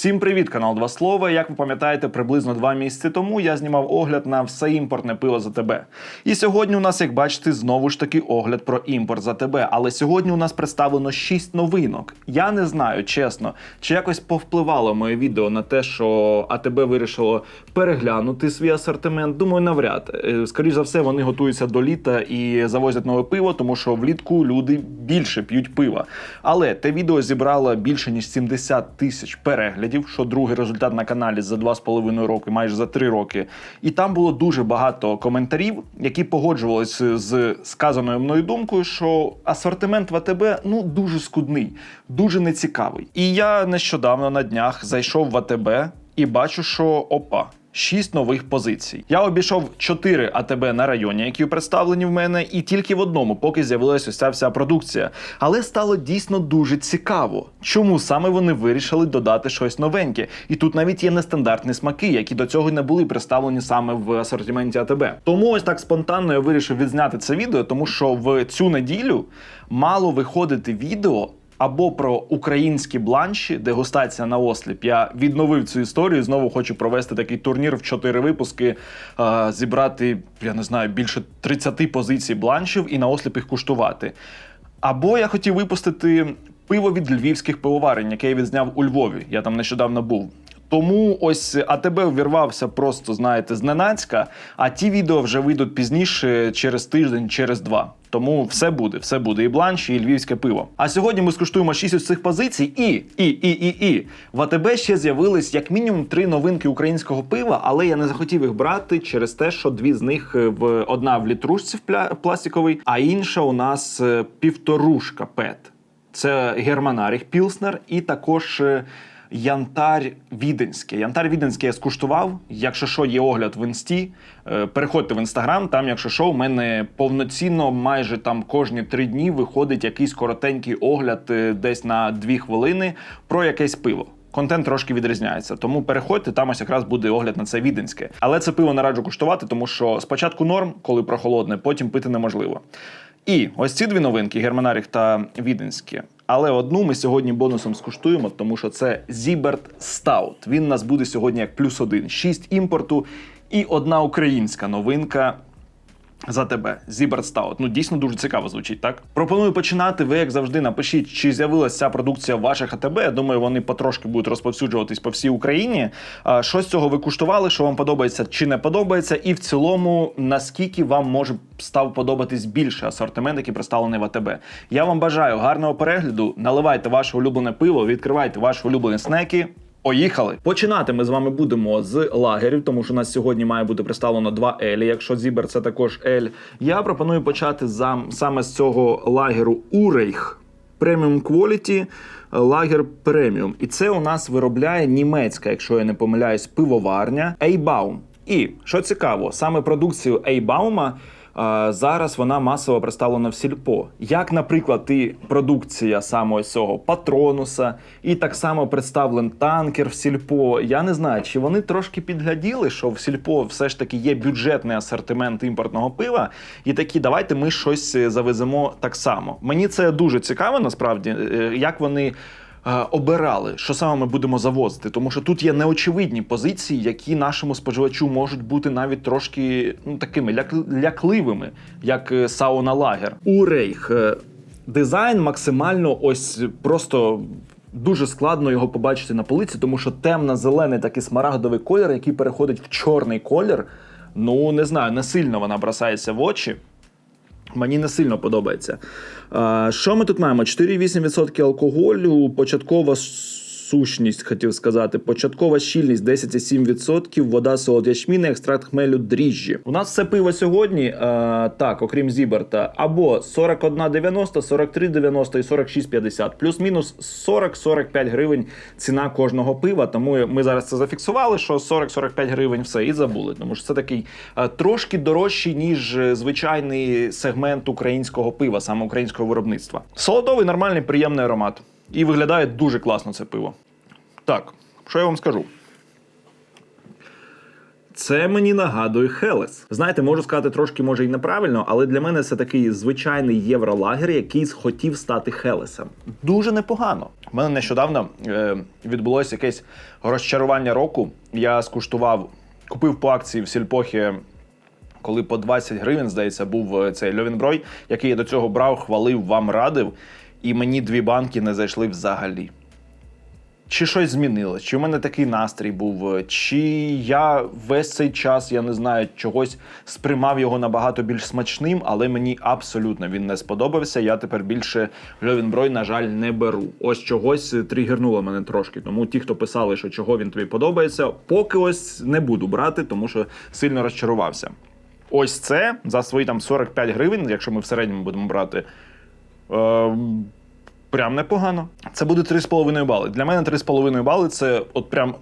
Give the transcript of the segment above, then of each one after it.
Всім привіт, канал Два Слова. Як ви пам'ятаєте, приблизно два місяці тому я знімав огляд на все імпортне пиво за тебе. І сьогодні у нас, як бачите, знову ж таки огляд про імпорт за тебе. Але сьогодні у нас представлено 6 новинок. Я не знаю, чесно, чи якось повпливало моє відео на те, що АТБ вирішило переглянути свій асортимент. Думаю, навряд. Е, Скоріше за все, вони готуються до літа і завозять нове пиво, тому що влітку люди більше п'ють пива. Але те відео зібрало більше ніж 70 тисяч переглядів, що другий результат на каналі за 2,5 роки, майже за 3 роки. І там було дуже багато коментарів, які погоджувалися з сказаною мною думкою, що асортимент в ну дуже скудний, дуже нецікавий. І я нещодавно на днях зайшов в АТБ і бачу, що опа. Шість нових позицій. Я обійшов чотири АТБ на районі, які представлені в мене, і тільки в одному, поки з'явилася ось ця вся продукція. Але стало дійсно дуже цікаво, чому саме вони вирішили додати щось новеньке. І тут навіть є нестандартні смаки, які до цього не були представлені саме в асортименті АТБ. Тому ось так спонтанно я вирішив відзняти це відео, тому що в цю неділю мало виходити відео або про українські бланші, дегустація на осліп. Я відновив цю історію. Знову хочу провести такий турнір в чотири випуски, е, зібрати, я не знаю, більше 30 позицій бланшів і на осліп їх куштувати. Або я хотів випустити пиво від львівських пивоварень, яке я відзняв у Львові. Я там нещодавно був. Тому ось АТБ ввірвався просто, знаєте, зненацька, а ті відео вже вийдуть пізніше через тиждень, через два. Тому все буде, все буде. І бланш, і львівське пиво. А сьогодні ми скуштуємо шість із цих позицій. І, і, і, і, і. В АТБ ще з'явились як мінімум три новинки українського пива, але я не захотів їх брати через те, що дві з них е, в одна в літрушці в пластиковій, а інша у нас е, півторушка пет. Це германаріх Пілснер і також. Е, Янтар Віденське. Янтар Віденське я скуштував. Якщо що, є огляд в інсті. Е, Переходьте в інстаграм. Там, якщо що, у мене повноцінно майже там кожні три дні виходить якийсь коротенький огляд е, десь на дві хвилини про якесь пиво. Контент трошки відрізняється, тому переходьте, там ось якраз буде огляд на це віденське. Але це пиво не раджу куштувати, тому що спочатку норм, коли прохолодне, потім пити неможливо. І ось ці дві новинки Германаріх та Віденські. Але одну ми сьогодні бонусом скуштуємо, тому що це Зіберт Стаут. Він нас буде сьогодні як плюс один. Шість імпорту і одна українська новинка. За тебе, Зіберт Стаут. Ну дійсно дуже цікаво звучить, так? Пропоную починати. Ви, як завжди, напишіть, чи з'явилася ця продукція в ваших АТБ. Я думаю, вони потрошки будуть розповсюджуватись по всій Україні. Що з цього ви куштували, що вам подобається чи не подобається, і в цілому, наскільки вам може став подобатись більше асортимент, який представлений в АТБ. Я вам бажаю гарного перегляду. Наливайте ваше улюблене пиво, відкривайте ваші улюблені снеки. Поїхали! Починати ми з вами будемо з лагерів, тому що у нас сьогодні має бути представлено два Елі. Якщо Зібер це також Ель. Я пропоную почати за, саме з цього лагеру Урейх Преміум Quality лагер преміум. І це у нас виробляє німецька, якщо я не помиляюсь, пивоварня Ейбаум. І що цікаво, саме продукцію Ейбаума. Зараз вона масово представлена в сільпо, як, наприклад, і продукція саме ось цього патронуса, і так само представлен танкер в сільпо. Я не знаю, чи вони трошки підгляділи, що в сільпо все ж таки є бюджетний асортимент імпортного пива, і такі, давайте ми щось е, завеземо так само. Мені це дуже цікаво, насправді, е, як вони обирали, що саме ми будемо завозити, тому що тут є неочевидні позиції, які нашому споживачу можуть бути навіть трошки ну, такими ляк- лякливими, як е, сауна лагер. У рейх е, дизайн максимально ось просто. Дуже складно його побачити на полиці, тому що темно-зелений такий смарагдовий колір, який переходить в чорний колір. Ну не знаю, не сильно вона бросається в очі. Мені не сильно подобається. Що ми тут маємо? 4,8% алкоголю, початкова сущність, хотів сказати, початкова щільність 10,7%, вода солод ячміна, екстракт хмелю дріжджі. У нас все пиво сьогодні, е, так, окрім Зіберта, або 41,90, 43,90 і 46,50. Плюс-мінус 40-45 гривень ціна кожного пива. Тому ми зараз це зафіксували, що 40-45 гривень все і забули. Тому що це такий е, трошки дорожчий, ніж е, звичайний сегмент українського пива, саме українського виробництва. Солодовий, нормальний, приємний аромат. І виглядає дуже класно це пиво. Так, що я вам скажу? Це мені нагадує Хелес. Знаєте, можу сказати трошки, може, і неправильно, але для мене це такий звичайний євролагер, який хотів стати Хелесом. Дуже непогано. У мене нещодавно е, відбулося якесь розчарування року. Я скуштував, купив по акції в сільпохі, коли по 20 гривень, здається, був е, цей Льовінброй, який я до цього брав, хвалив, вам радив, і мені дві банки не зайшли взагалі. Чи щось змінилось, чи в мене такий настрій був, чи я весь цей час, я не знаю, чогось сприймав його набагато більш смачним, але мені абсолютно він не сподобався. Я тепер більше Льовінброй, на жаль, не беру. Ось чогось е, тригернуло мене трошки. Тому ті, хто писали, що чого він тобі подобається, поки ось не буду брати, тому що сильно розчарувався. Ось це за свої там 45 гривень, якщо ми в середньому будемо брати. Е, Прям непогано. Це буде 3,5 бали. Для мене 3,5 бали це от прям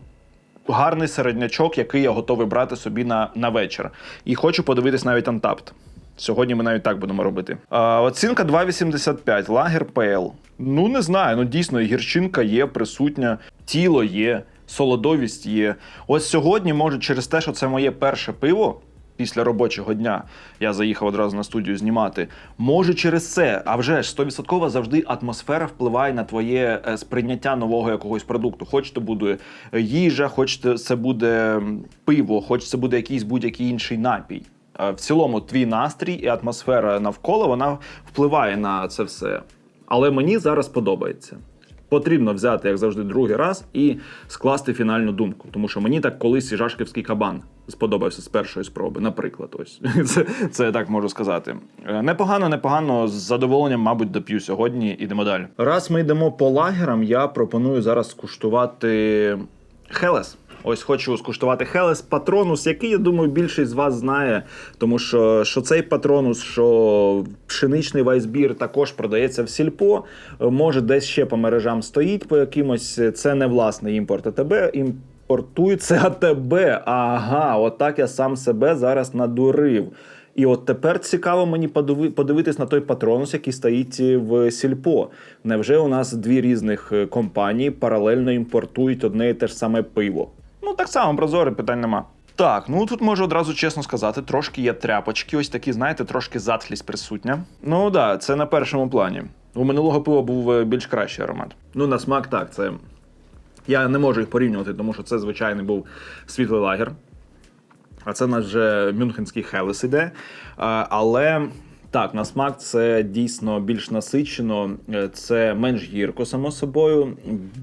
гарний середнячок, який я готовий брати собі на, на вечір. І хочу подивитись навіть Untapped. Сьогодні ми навіть так будемо робити. А, оцінка 2,85. Лагер Пейл. Ну, не знаю. Ну дійсно, гірчинка є, присутня, тіло є, солодовість є. Ось сьогодні, може, через те, що це моє перше пиво. Після робочого дня я заїхав одразу на студію знімати. Може, через це, а вже ж 100% завжди атмосфера впливає на твоє е, сприйняття нового якогось продукту. Хоч це буде е, їжа, хоч це- буде пиво, хоч це буде якийсь будь-який інший напій. В цілому, твій настрій і атмосфера навколо вона впливає на це все. Але мені зараз подобається. Потрібно взяти, як завжди, другий раз і скласти фінальну думку. Тому що мені так колись жашківський кабан сподобався з першої спроби, наприклад. Ось це, це я так можу сказати. Е, Непогано, непогано. З задоволенням, мабуть, доп'ю сьогодні. Ідемо далі. Раз ми йдемо по лагерам, я пропоную зараз скуштувати Хелес. Ось хочу скуштувати Хелес Патронус, який, я думаю, більшість з вас знає, тому що, що цей патронус, що пшеничний вайсбір також продається в сільпо. е, Може, десь ще по мережам стоїть по якимось. Це не власний імпорт АТБ. Імпортується АТБ. Ага, отак я сам себе зараз надурив. І от тепер цікаво мені подиви- подивитись на той патронус, який стоїть в сільпо. Невже у нас дві різних е, компанії паралельно імпортують одне і те ж саме пиво? Ну так само прозоре, питань нема. Так, ну тут можу одразу чесно сказати, трошки є тряпочки, ось такі, знаєте, трошки затхлість присутня. Ну так, да, це на першому плані. У минулого пива був е, більш кращий аромат. Ну, на смак так, це. Я не можу їх порівнювати, тому що це звичайний був світлий лагер. А це наш же мюнхенський Хелес іде. Але так, на смак це дійсно більш насичено, е, це менш гірко, само собою.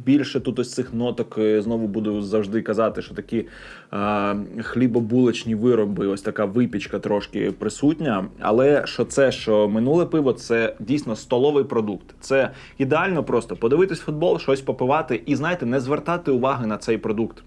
Більше тут ось цих ноток е, знову буду завжди казати, що такі а, хлібобулочні вироби, ось така випічка трошки присутня. Але що це, що минуле пиво, це дійсно столовий продукт. Це ідеально просто подивитись футбол, щось попивати і знаєте, не звертати уваги на цей продукт.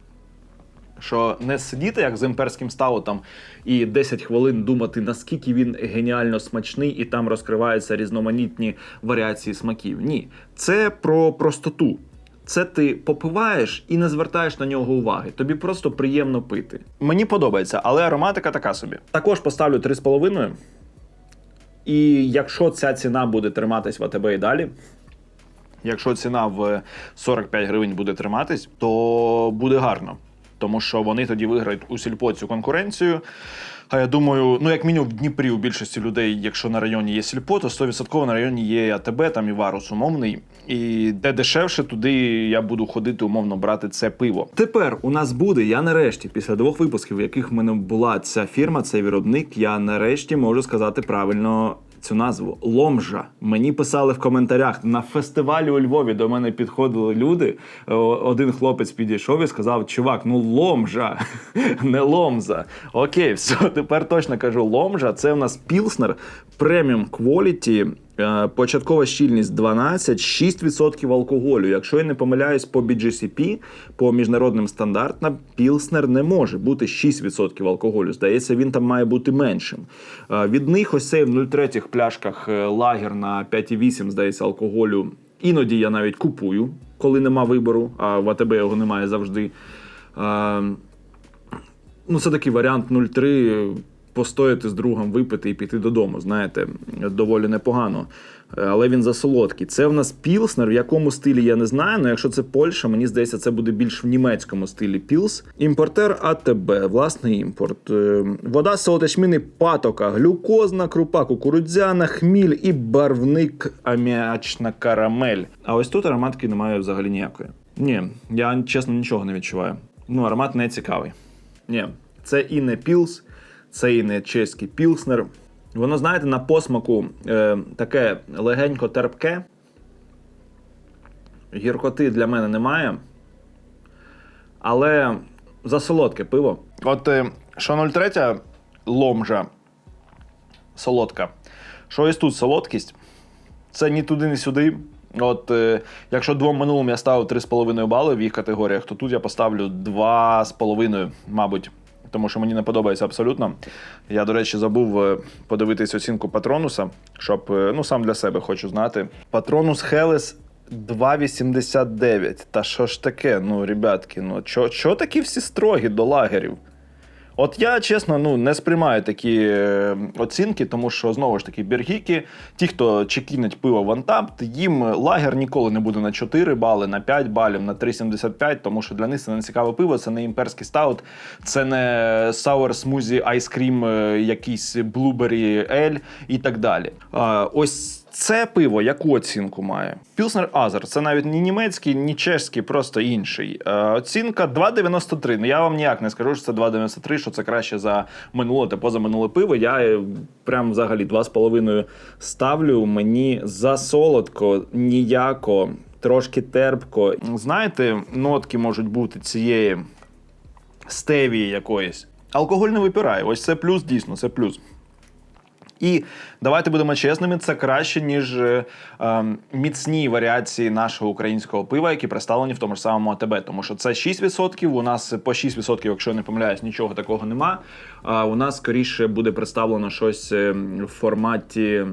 Що не сидіти як з імперським стаутом і 10 хвилин думати, наскільки він геніально смачний, і там розкриваються різноманітні варіації смаків. Ні, це про простоту. Це ти попиваєш і не звертаєш на нього уваги. Тобі просто приємно пити. Мені подобається, але ароматика така собі. Також поставлю 3,5. І якщо ця ціна буде триматись в АТБ і далі, Якщо ціна в 45 гривень буде триматись, то буде гарно. Тому що вони тоді виграють у сільпо цю конкуренцію. А я думаю, ну як мінімум в Дніпрі у більшості людей, якщо на районі є сільпо, то 100% на районі є АТБ, там і варус умовний. І де дешевше, туди я буду ходити умовно брати це пиво. Тепер у нас буде. Я нарешті, після двох випусків, в яких в мене була ця фірма, цей виробник, я нарешті можу сказати правильно. Цю назву Ломжа. Мені писали в коментарях на фестивалі у Львові. До мене підходили люди. Один хлопець підійшов і сказав: Чувак, ну ломжа, не ломза. Окей, все, тепер точно кажу: ломжа це у нас пілснер преміум кваліті. Е, Початкова щільність 12, 6% алкоголю. Якщо я не помиляюсь по BGCP, по міжнародним стандартам, Пілснер не може бути 6% алкоголю. Здається, він там має бути меншим. Е, Від них ось цей в 0,3 пляшках е, лагер на 5,8, здається, алкоголю. Іноді я навіть купую, коли нема вибору, а в АТБ його немає завжди. Ну, це такий варіант 0,3 постояти з другом, випити і піти додому. Знаєте, доволі непогано. Е, Але він засолодкий. Це в нас пілснер, в якому стилі я не знаю. але якщо це Польща, мені здається, це буде більш в німецькому стилі пілс. Імпортер АТБ, власний імпорт. Е, Вода солотячмини патока, глюкозна крупа, кукурудзяна, хміль і барвник аміачна карамель. А ось тут ароматки немає взагалі ніякої. Ні, я чесно нічого не відчуваю. Ну, аромат не цікавий. Ні, це і не пілс, це і не чеський пілснер. Воно, знаєте, на посмаку е, таке легенько терпке. Гіркоти для мене немає. Але засолодке пиво. От е, що 03 ломжа солодка. Що ось тут солодкість, це ні туди, ні сюди. От е, якщо двом минулим я ставив 3,5 бали в їх категоріях, то тут я поставлю 2,5, мабуть. Тому що мені не подобається абсолютно. Я, до речі, забув е, подивитись оцінку Патронуса, щоб е, ну сам для себе хочу знати. Патронус Хелес 2,89. Та що ж таке? Ну, ребятки, ну чо, чо такі всі строгі до лагерів? От я чесно ну не сприймаю такі е, оцінки, тому що знову ж таки біргіки, ті, хто чекінить пиво в Антапт, їм лагер ніколи не буде на 4 бали, на 5 балів, на 3,75, тому що для них це не цікаве пиво, це не імперський стаут, це не Ice Cream, е, якийсь Blueberry Ale і так далі. Ось це пиво яку оцінку має? Пілснер Азер. Це навіть не німецький, ні чешський, просто інший. Е, оцінка 2,93. Ну я вам ніяк не скажу, що це 2,93, що це краще за минуле та позаминуле пиво. Я е, прям взагалі 2,5 ставлю. Мені за солодко, ніяко, трошки терпко. Знаєте, нотки можуть бути цієї стевії якоїсь. Алкоголь не випирає. Ось це плюс, дійсно, це плюс. І давайте будемо чесними, це краще, ніж е, е, міцні варіації нашого українського пива, які представлені в тому ж самому АТБ. Тому що це 6%, у нас по 6%, якщо я не помиляюсь, нічого такого нема. А у нас скоріше буде представлено щось е, в форматі.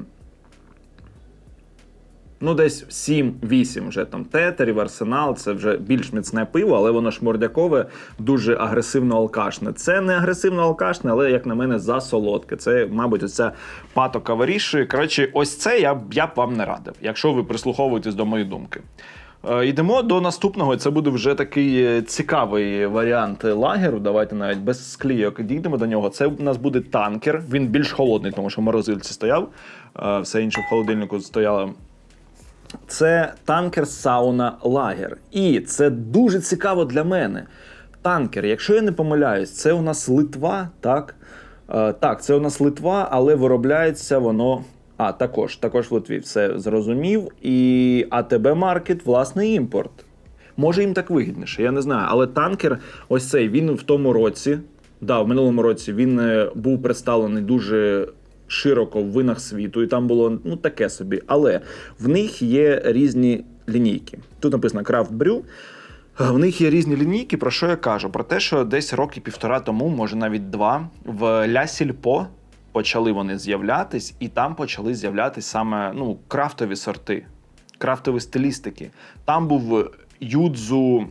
Ну, десь 7-8 вже там тетерів, арсенал, це вже більш міцне пиво, але воно шмордякове, дуже агресивно алкашне. Це не агресивно алкашне, але, як на мене, засолодке. Це, мабуть, оця патока вирішує. Коротше, ось це я, я б вам не радив, якщо ви прислуховуєтесь до моєї думки. Е, Йдемо до наступного. Це буде вже такий е, цікавий варіант лагеру. Давайте навіть без склійок дійдемо до нього. Це у нас буде танкер. Він більш холодний, тому що в морозильці стояв. Е, Все інше в холодильнику стояло. Це танкер Сауна Лагер. І це дуже цікаво для мене. Танкер, якщо я не помиляюсь, це у нас Литва, так? Е, так, це у нас Литва, але виробляється воно. А, також, також в Литві, все зрозумів. І АТБ Маркет, власний імпорт. Може їм так вигідніше, я не знаю. Але танкер, ось цей, він в тому році, да, в минулому році він е, був представлений дуже широко в винах світу, і там було ну таке собі. Але в них є різні лінійки. Тут написано Craft Brew. В них є різні лінійки. Про що я кажу? Про те, що десь роки півтора тому, може навіть два, в Ля Сільпо почали вони з'являтись, і там почали з'являтись саме ну, крафтові сорти, крафтові стилістики. Там був юдзу.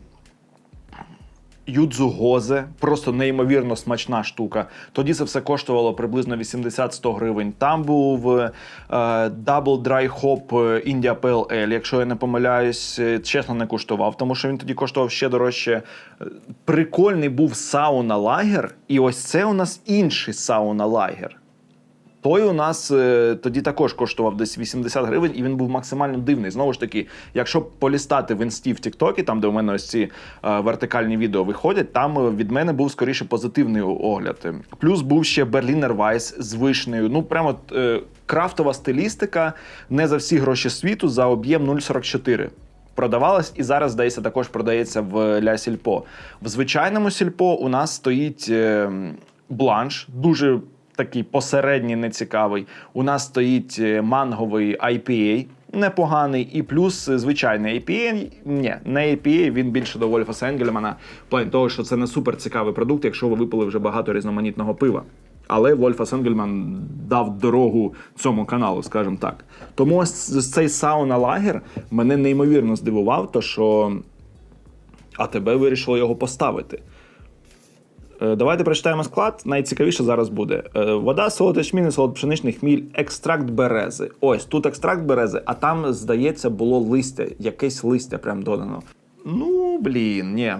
Юдзу Гозе, просто неймовірно смачна штука. Тоді це все коштувало приблизно 80-100 гривень. Там був е, Double Dry Hop India Pale Ale, якщо я не помиляюсь, е, чесно не коштував, тому що він тоді коштував ще дорожче. Е, Прикольний був сауна лагер, і ось це у нас інший сауна лагер. Той у нас е, тоді також коштував десь 80 гривень, і він був максимально дивний. Знову ж таки, якщо полістати в інсті в Тіктокі, там де у мене ось ці е, вертикальні відео виходять, там е, від мене був скоріше позитивний огляд. Плюс був ще Berliner Weiss з вишнею. Ну прямо крафтова стилістика не за всі гроші світу за об'єм 0,44. Продавалась і зараз, здається, також продається в Ля Сільпо. В звичайному сільпо у нас стоїть е, бланш, дуже такий посередній, нецікавий. У нас стоїть е, манговий IPA, непоганий, і плюс е, звичайний IPA. Ні, не IPA, він більше до Вольфа Сенгельмана, плані того, що це не супер цікавий продукт, якщо ви випили вже багато різноманітного пива. Але Вольфа Сенгельман дав дорогу цьому каналу, скажімо так. Тому ось цей сауна лагер мене неймовірно здивував, то що АТБ вирішило його поставити. Е, Давайте прочитаємо склад. Найцікавіше зараз буде. Е, Вода, солод ячмінь, солод пшеничний хміль, екстракт берези. Ось тут екстракт берези, а там, здається, було листя, якесь листя прям додано. Ну, блін, ні.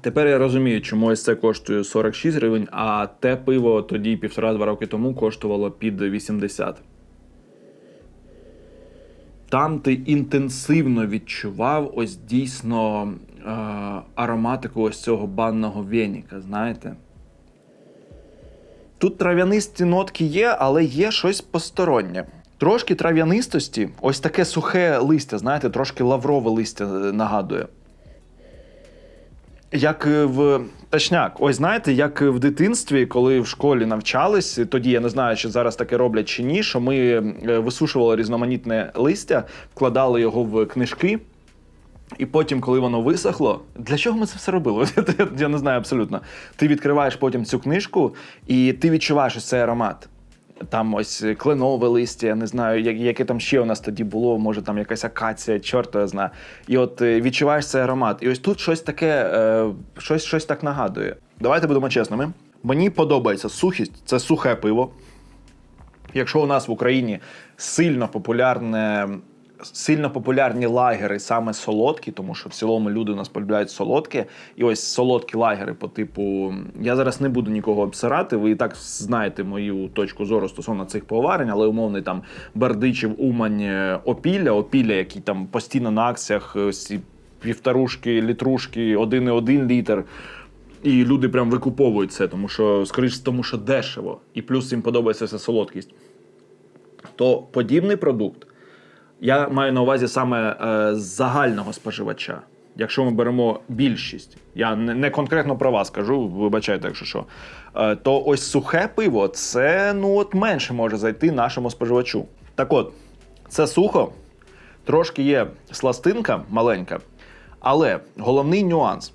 Тепер я розумію, чому ось це коштує 46 гривень, а те пиво тоді півтора-два роки тому коштувало під 80. Там ти інтенсивно відчував ось дійсно ароматику ось цього банного веніка, знаєте? Тут трав'янисті нотки є, але є щось постороннє. Трошки трав'янистості, ось таке сухе листя, знаєте, трошки лаврове листя е, нагадує. Як е, в точняк, ось знаєте, як в дитинстві, коли в школі навчались, тоді я не знаю, чи зараз таке роблять чи ні, що ми е, висушували різноманітне листя, вкладали його в книжки. І потім, коли воно висохло, для чого ми це все робили? Я не знаю абсолютно. Ти відкриваєш потім цю книжку, і ти відчуваєш цей аромат. Там ось кленове листя, я не знаю, яке там ще у нас тоді було, може там якась акація, чорт його знає. І от е, відчуваєш цей аромат. І ось тут щось таке, е, щось, щось так нагадує. Давайте будемо чесними. Мені подобається сухість, це сухе пиво. Якщо у нас в Україні сильно популярне. Сильно популярні лагери саме солодкі, тому що в цілому люди у нас полюбляють солодке. І ось солодкі лагери по типу. Я зараз не буду нікого обсирати. Ви і так знаєте мою точку зору стосовно цих поварень, але умовний там Бердичів, Умань, е, Опілля, Опілля, які там постійно на акціях ось ці півторушки, літрушки, 1,1 літр. І люди прям викуповують це, тому що, скоріш, тому що дешево, і плюс їм подобається ця солодкість. То подібний продукт я маю на увазі саме е, загального споживача. Якщо ми беремо більшість, я не, конкретно про вас кажу, вибачайте, якщо що, е, то ось сухе пиво це ну от менше може зайти нашому споживачу. Так от, це сухо, трошки є сластинка маленька, але головний нюанс.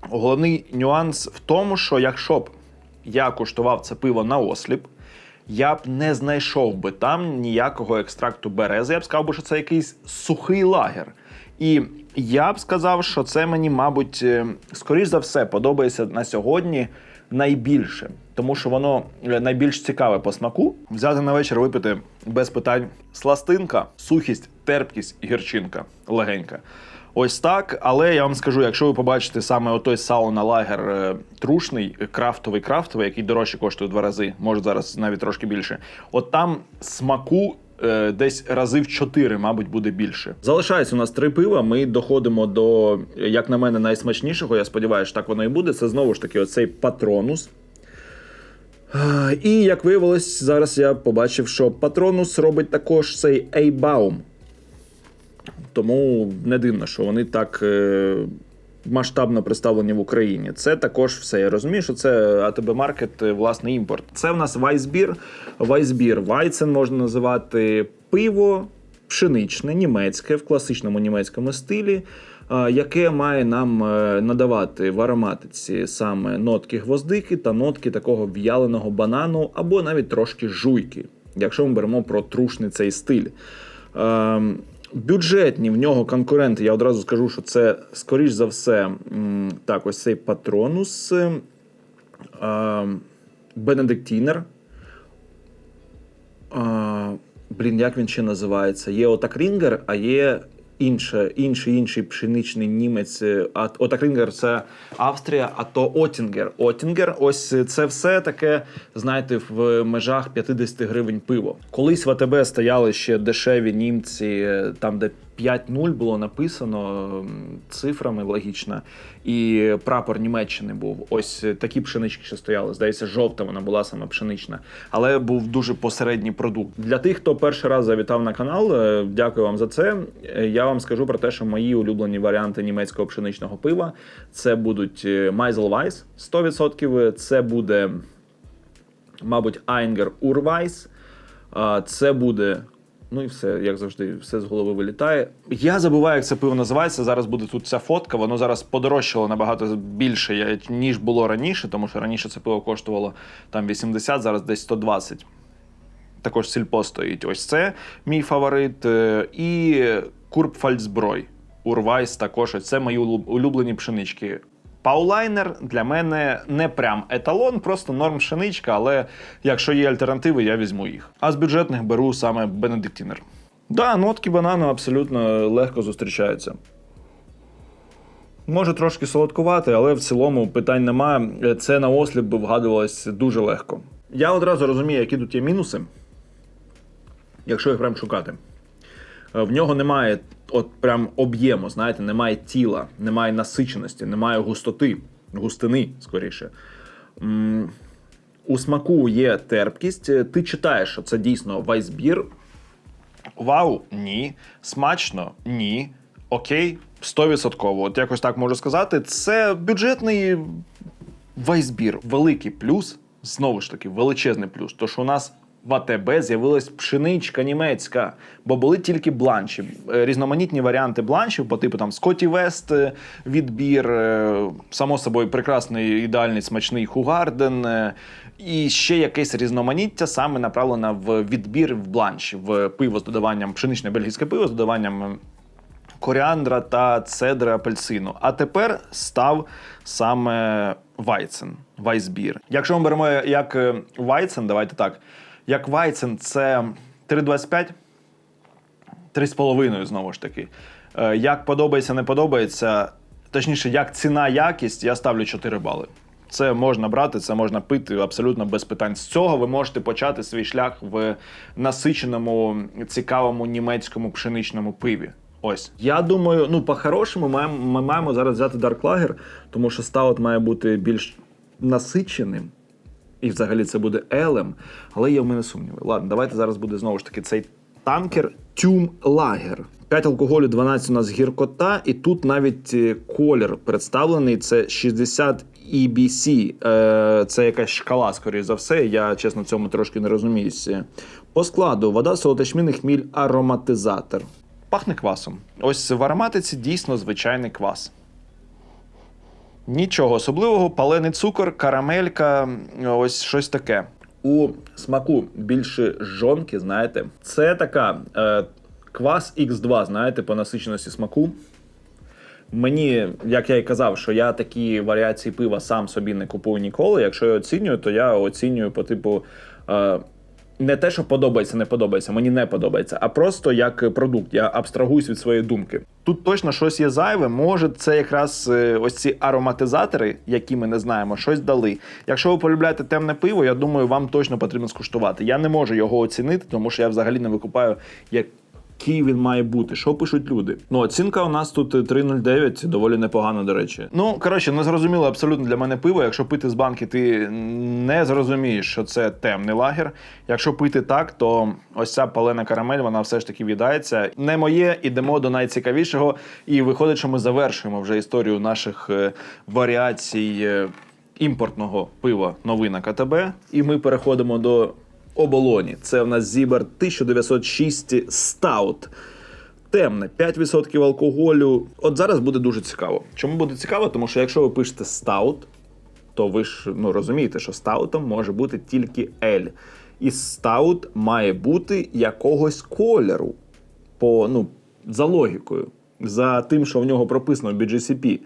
Головний нюанс в тому, що якщо б я куштував це пиво на осліп, я б не знайшов би там ніякого екстракту берези. Я б сказав, би, що це якийсь сухий лагер. І я б сказав, що це мені, мабуть, е, скоріш за все, подобається на сьогодні найбільше, тому що воно е, найбільш цікаве по смаку. Взяти на вечір випити без питань сластинка, сухість, терпкість, гірчинка легенька. Ось так, але я вам скажу, якщо ви побачите саме отой сауна лагер е, трушний, е, крафтовий крафтовий, який дорожче коштує два рази, може зараз навіть трошки більше. От там смаку. е, Десь рази в чотири, мабуть, буде більше. Залишається у нас три пива. Ми доходимо до, як на мене, найсмачнішого. Я сподіваюся, так воно і буде. Це знову ж таки оцей патронус. І як виявилось, зараз я побачив, що патронус робить також цей Ейбаум. Тому не дивно, що вони так е, масштабно представлені в Україні. Це також все. Я розумію, що це АТБ Маркет, е, власний імпорт. Це в нас Вайсбір. Вайсбір Вайцен можна називати пиво пшеничне, німецьке в класичному німецькому стилі. е, Яке має нам надавати в ароматиці саме нотки гвоздики та нотки такого в'яленого банану або навіть трошки жуйки, якщо ми беремо про трушний цей стиль. Бюджетні в нього конкуренти, я одразу скажу, що це, скоріш за все, так, ось цей патронус, ем, Бенедиктінер. Блін, як він ще називається? Є отак Рінгер, а є інше, інший інший пшеничний німець. Е, А Отакрінгер це Австрія, а то Отінгер. Отінгер, ось це все таке, знаєте, в межах 50 гривень пиво. Колись в АТБ стояли ще дешеві німці, е, там, де 5-0 було написано цифрами логічно, і прапор Німеччини був. Ось такі пшенички ще стояли. Здається, жовта вона була саме пшенична, але був дуже посередній продукт. Для тих, хто перший раз завітав на канал, е, дякую вам за це. Е, Я вам скажу про те, що мої улюблені варіанти німецького пшеничного пива це будуть е, 100%, це буде, мабуть, Einger Urweiss, а, Це буде. Ну і все, як завжди, все з голови вилітає. Я забуваю, як це пиво називається. Зараз буде тут ця фотка. Воно зараз подорожчало набагато більше, ніж було раніше, тому що раніше це пиво коштувало там 80, зараз десь 120. Також сільпо стоїть. Ось це мій фаворит. Е, І Курпфальцброй. Урвайс також. Це мої улюблені пшенички. Паулайнер для мене не прям еталон, просто норм пшеничка, але якщо є альтернативи, я візьму їх. А з бюджетних беру саме Бенедиктінер. Да, нотки банану абсолютно легко зустрічаються. Може трошки солодкувати, але в цілому питань немає. Це на осліп би вгадувалось дуже легко. Я одразу розумію, які тут є мінуси, якщо їх прям шукати. Е, В нього немає от прям об'єму, знаєте, немає тіла, немає насиченості, немає густоти, густини, скоріше. У смаку є терпкість. Ти читаєш, що це дійсно вайсбір. Вау, ні. Смачно, ні. Окей, 100%. От якось так можу сказати. Це бюджетний вайсбір. Великий плюс, знову ж таки, величезний плюс. То що у нас в АТБ з'явилась пшеничка німецька, бо були тільки бланші. Е, Різноманітні варіанти бланшів, по типу там Скотті Вест відбір, е, само собою прекрасний, ідеальний смачний Хугарден. е, І ще якесь різноманіття саме направлене в відбір в бланші, в пиво з додаванням пшеничне бельгійське пиво з додаванням е, коріандра та цедри апельсину. А тепер став саме Вайцен, Вайсбір. Якщо ми беремо як Вайцен, давайте так. Як Вайцен це 3,25, 3,5 знову ж таки. Е, Як подобається, не подобається, точніше, як ціна, якість, я ставлю 4 бали. Це можна брати, це можна пити абсолютно без питань. З цього ви можете почати свій шлях в насиченому, цікавому німецькому пшеничному пиві. Ось я думаю, ну по-хорошому ми маємо зараз взяти Dark Lager, тому що стаут має бути більш насиченим. І взагалі це буде елем, але є в мене сумніви. Ладно, давайте зараз буде знову ж таки цей танкер Тюм Лагер. 5 алкоголю, 12 у нас гіркота, і тут навіть е, колір представлений. Це 60 EBC. Е, Це якась шкала, скоріш за все. Я чесно цьому трошки не розуміюся. По складу вода, солодочмінний хміль, ароматизатор. Пахне квасом. Ось в ароматиці дійсно звичайний квас. Нічого особливого, палений цукор, карамелька, ось щось таке. У смаку більше жонки, знаєте, це така е, квас X2, знаєте, по насиченості смаку. Мені, як я і казав, що я такі варіації пива сам собі не купую ніколи. Якщо я оцінюю, то я оцінюю по типу. Е, не те, що подобається, не подобається, мені не подобається, а просто як продукт. Я абстрагуюсь від своєї думки. Тут точно щось є зайве. Може, це якраз е, ось ці ароматизатори, які ми не знаємо, щось дали. Якщо ви полюбляєте темне пиво, я думаю, вам точно потрібно скуштувати. Я не можу його оцінити, тому що я взагалі не викупаю, який він має бути. Що пишуть люди? Ну, оцінка у нас тут 3,09, доволі непогано, до речі. Ну, коротше, не зрозуміло абсолютно для мене пиво. Якщо пити з банки, ти не зрозумієш, що це темний лагер. Якщо пити так, то ось ця палена карамель, вона все ж таки віддається. Не моє, ідемо до найцікавішого. І виходить, що ми завершуємо вже історію наших е, варіацій. е, Імпортного пива новина КТБ, і ми переходимо до оболоні. Це в нас Зібер 1906 Стаут. Темне, 5% алкоголю. От зараз буде дуже цікаво. Чому буде цікаво? Тому що якщо ви пишете стаут, то ви ж ну, розумієте, що стаутом може бути тільки L. І стаут має бути якогось кольору. По, ну, за логікою, за тим, що в нього прописано в BGCP.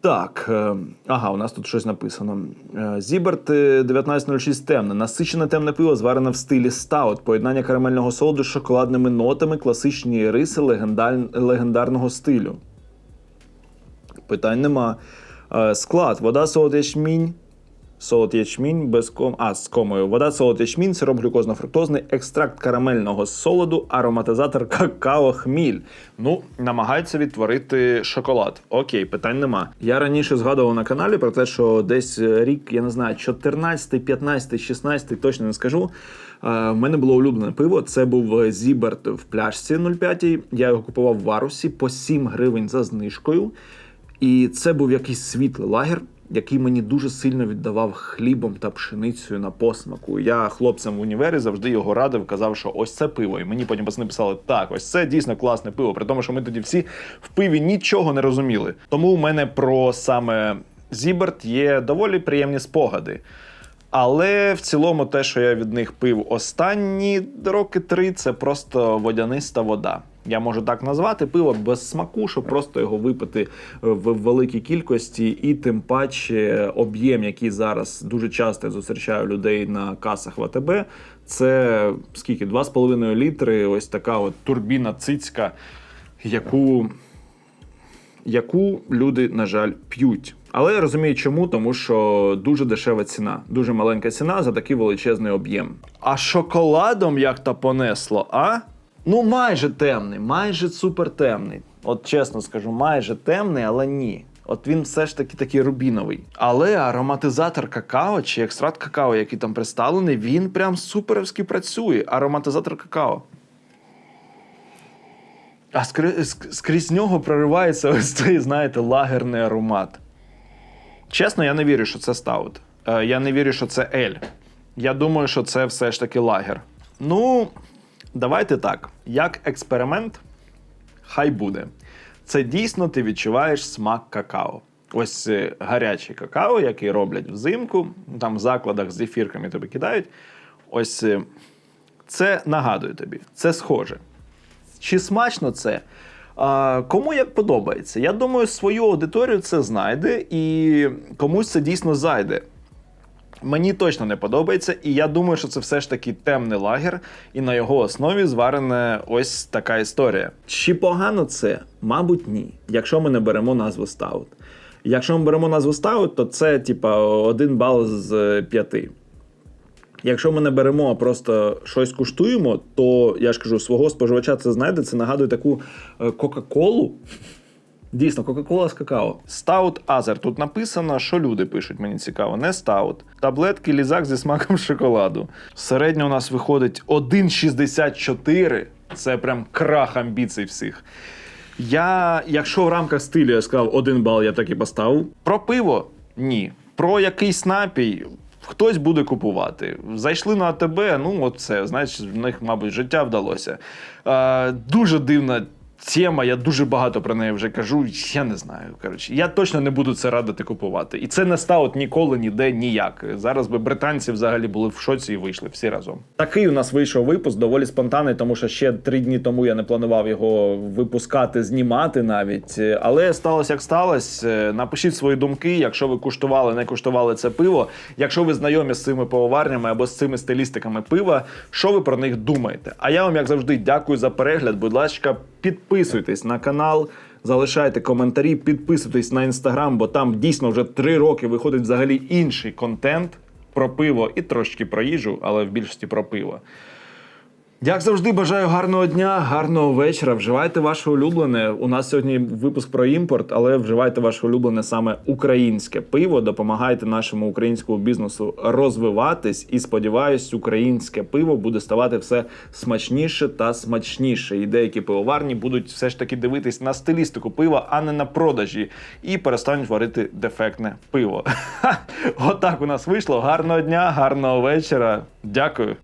Так, е, ага, у нас тут щось написано. Е, Зіберт е, 1906 темне. Насичене темне пиво, зварене в стилі стаут, поєднання карамельного солоду з шоколадними нотами, класичні риси легендар- легендарного стилю. Питань нема. Е, Склад: вода, солод, ячмінь. Солод ячмінь без ком. А, з комою. Вода, солод, ячмінь, сироп глюкозно-фруктозний, екстракт карамельного солоду, ароматизатор какао, хміль. Ну, намагається відтворити шоколад. Окей, питань нема. Я раніше згадував на каналі про те, що десь рік, я не знаю, 14, 15, 16, точно не скажу. е, В мене було улюблене пиво. Це був Зіберт в пляшці 0,5. Я його купував в Варусі по 7 гривень за знижкою. І це був якийсь світлий лагер, який мені дуже сильно віддавав хлібом та пшеницею на посмаку. Я хлопцям в універі завжди його радив, казав, що ось це пиво. І мені потім пацани писали, так, ось це дійсно класне пиво. При тому, що ми тоді всі в пиві нічого не розуміли. Тому у мене про саме Зіберт є доволі приємні спогади. Але в цілому, те, що я від них пив останні роки три, це просто водяниста вода. Я можу так назвати пиво без смаку, щоб просто його випити в великій кількості, і тим паче об'єм, який зараз дуже часто зустрічаю людей на касах в АТБ, це скільки? 2,5 літри. Ось така от турбіна цицька, яку яку люди, на жаль, п'ють. Але я розумію, чому, тому що дуже дешева ціна, дуже маленька ціна за такий величезний об'єм. А шоколадом як то понесло, а? Ну, майже темний, майже супертемний. От чесно скажу, майже темний, але ні. От він все ж таки такий рубіновий. Але ароматизатор какао чи екстракт какао, який там представлений, він прям суперовськи працює. Ароматизатор какао. А скри- ск- скрізь нього проривається ось цей, знаєте, лагерний аромат. Чесно, я не вірю, що це стаут. Е, Я не вірю, що це ель. Я думаю, що це все ж таки лагер. Ну, давайте так. Як експеримент, хай буде. Це дійсно ти відчуваєш смак какао. Ось е, гарячий какао, який роблять взимку, там в закладах з ефірками тобі кидають. Ось е, це нагадує тобі, це схоже. Чи смачно це? А, кому як подобається? Я думаю, свою аудиторію це знайде і комусь це дійсно зайде. Мені точно не подобається, і я думаю, що це все ж таки темний лагер, і на його основі зварена ось така історія. Чи погано це? Мабуть, ні. Якщо ми не беремо назву стаут. Якщо ми беремо назву стаут, то це типа один бал з е, п'яти. Якщо ми не беремо, а просто щось куштуємо, то я ж кажу, свого споживача це знайде. Це нагадує таку е, Кока-Колу. Дійсно, Кока-Кола з какао. Стаут Азер. Тут написано, що люди пишуть, мені цікаво. Не стаут. Таблетки лізак зі смаком шоколаду. Середньо у нас виходить 1,64. Це прям крах амбіцій всіх. Я, якщо в рамках стилю я сказав один бал, я так і поставив. Про пиво ні. Про якийсь напій. Хтось буде купувати. Зайшли на АТБ, ну от це, значить, в них, мабуть, життя вдалося. Е, дуже дивна тема, я дуже багато про неї вже кажу. Я не знаю. Коротше, я точно не буду це радити купувати. І це не стало ніколи ніде ніяк. Зараз би британці взагалі були в шоці і вийшли всі разом. Такий у нас вийшов випуск, доволі спонтанний, тому що ще три дні тому я не планував його випускати, знімати навіть. Але сталося як сталося. Е, Напишіть свої думки, якщо ви куштували, не куштували це пиво. Якщо ви знайомі з цими пивоварнями або з цими стилістиками пива, що ви про них думаєте? А я вам, як завжди, дякую за перегляд. Будь ласка, підписуйтесь на канал. Залишайте коментарі, підписуйтесь на інстаграм, бо там дійсно вже три роки виходить взагалі інший контент про пиво і трошки про їжу, але в більшості про пиво. Як завжди, бажаю гарного дня, гарного вечора. Вживайте ваше улюблене. У нас сьогодні випуск про імпорт, але вживайте ваше улюблене саме українське пиво. Допомагайте нашому українському бізнесу розвиватись. І сподіваюсь, українське пиво буде ставати все смачніше та смачніше. І деякі пивоварні будуть все ж таки дивитись на стилістику пива, а не на продажі, і перестануть варити дефектне пиво. Отак у нас вийшло. Гарного дня, гарного вечора. Дякую.